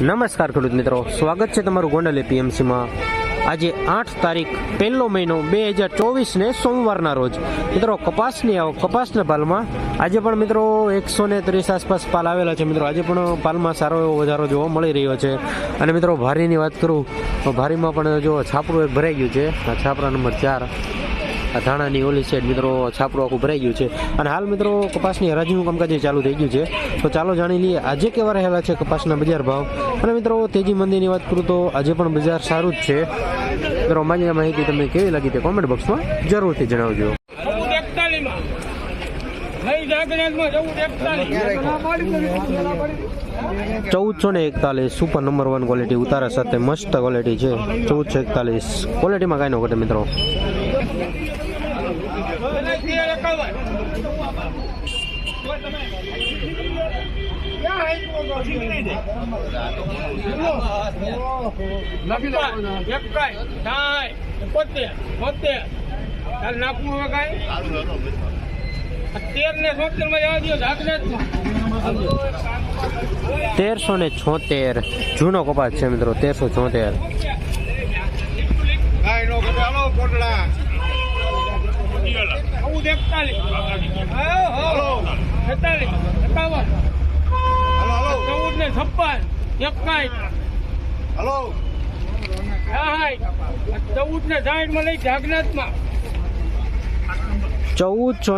નમસ્કાર ખેડૂત મિત્રો. સ્વાગત છે તમારું ગોંડલ એપીએમસીમાં. આજે આઠ તારીખ, પહેલો મહિનો, બે હજાર ચોવીસને સોમવારના રોજ. મિત્રો, કપાસની આવો, કપાસના પાલમાં આજે પણ મિત્રો એકસો ને ત્રીસ આસપાસ પાલ આવેલા છે. મિત્રો, આજે પણ પાલમાં સારો એવો વધારો જોવા મળી રહ્યો છે. અને મિત્રો, ભારીની વાત કરું તો ભારીમાં પણ જો છાપરું એક ભરાઈ ગયું છે. આ છાપરા નંબર ચાર. ધાણાની ઓલી સાઈડ મિત્રો છાપરું આખું ભરાઈ ગયું છે. અને હાલ મિત્રો કપાસની હરાજીનું કામકાજ ચાલુ થઈ ગયું છે. તો ચાલો જાણી લઈએ આજે કેવા રહેલા છે કપાસના બજાર ભાવ? અને મિત્રો તેજી મંદીની વાત કરું તો આજે પણ બજાર સારું જ છે. મિત્રો અમારી માહિતી તમને કેવી લાગી તે કોમેન્ટ બોક્સમાં જરૂરથી જણાવજો. ચૌદસો ને એકતાલીસ સુપર નંબર વન ક્વોલિટી ઉતારા સાથે મસ્ત ક્વોલિટી છે. ચૌદસો એકતાલીસ. ક્વોલિટીમાં કાંઈ ન ઘટે મિત્રો. બોતેર તાર નાખવું હવે કાંઈ તેરસો ને છોતેર. જૂનો કપાસ છે મિત્રો તેરસો છોતેર. ચૌદ એકતાલીસ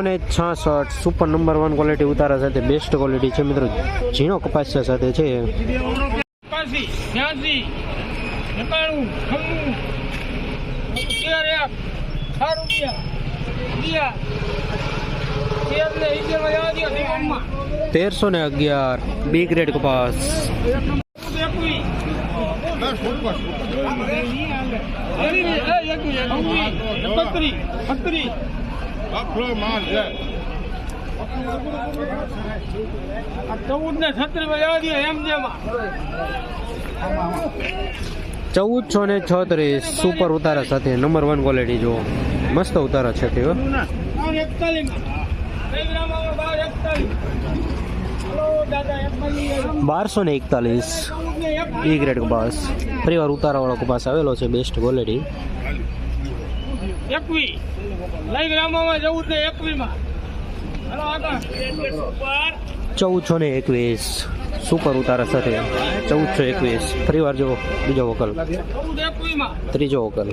ને છાસઠ સુપર નંબર વન ક્વોલિટી ઉતારા સાથે બેસ્ટ ક્વોલિટી છે મિત્રો. ઝીણો કપાસ સાથે છે. એકાસી રૂપિયા. તેરસો ને અગિયાર. બી ગ્રેડ કપાસ ચૌદ ને છત્રી એમ જેમાં. ચૌદસો ને છત્રીસ સુપર ઉતારા સાથે નંબર વન ક્વોલિટી જુઓ. મસ્ત ઉતારા છે તે બારસો ને એકતાલીસ. ચૌદ બી ગ્રેડ કપાસ. ફરીવાર ઉતારાવાળો કપાસ આવેલો છે બેસ્ટ ક્વોલિટી એકવી. લઈ ગ્રામમાં જવું ચૌદસો ને એકવીસ. સુપર ઉતારા સાથે ચૌદસો એકવીસ. ફરીવાર જુઓ બીજો વકલ. ત્રીજો વકલ.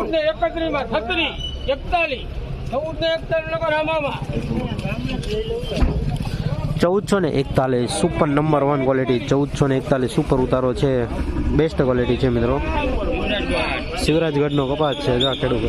ને ને ચૌદસો ને એકતાલીસ. Super number one quality. ચૌદસો ને એકતાલીસ સુપર ઉતારો છે. બેસ્ટ ક્વોલિટી છે મિત્રો. શિવરાજગઢનો કપાસ છે. ખેડૂત.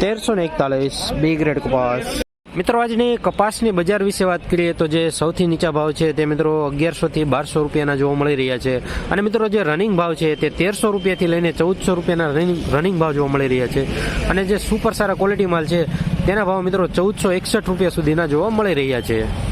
તેરસો ને એકતાલીસ બી ગ્રેડ કપાસ. મિત્રો, આજની કપાસની બજાર વિશે વાત કરીએ તો જે સૌથી નીચા ભાવ છે તે મિત્રો અગિયારસો થી બારસો રૂપિયાના જોવા મળી રહ્યા છે. અને મિત્રો, જે રનિંગ ભાવ છે તે તેરસો રૂપિયાથી લઈને ચૌદસો રૂપિયાના રનિંગ ભાવ જોવા મળી રહ્યા છે. અને જે સુપર સારા ક્વોલિટી માલ છે તેના ભાવ મિત્રો ચૌદસો એકસઠ રૂપિયા સુધીના જોવા મળી રહ્યા છે.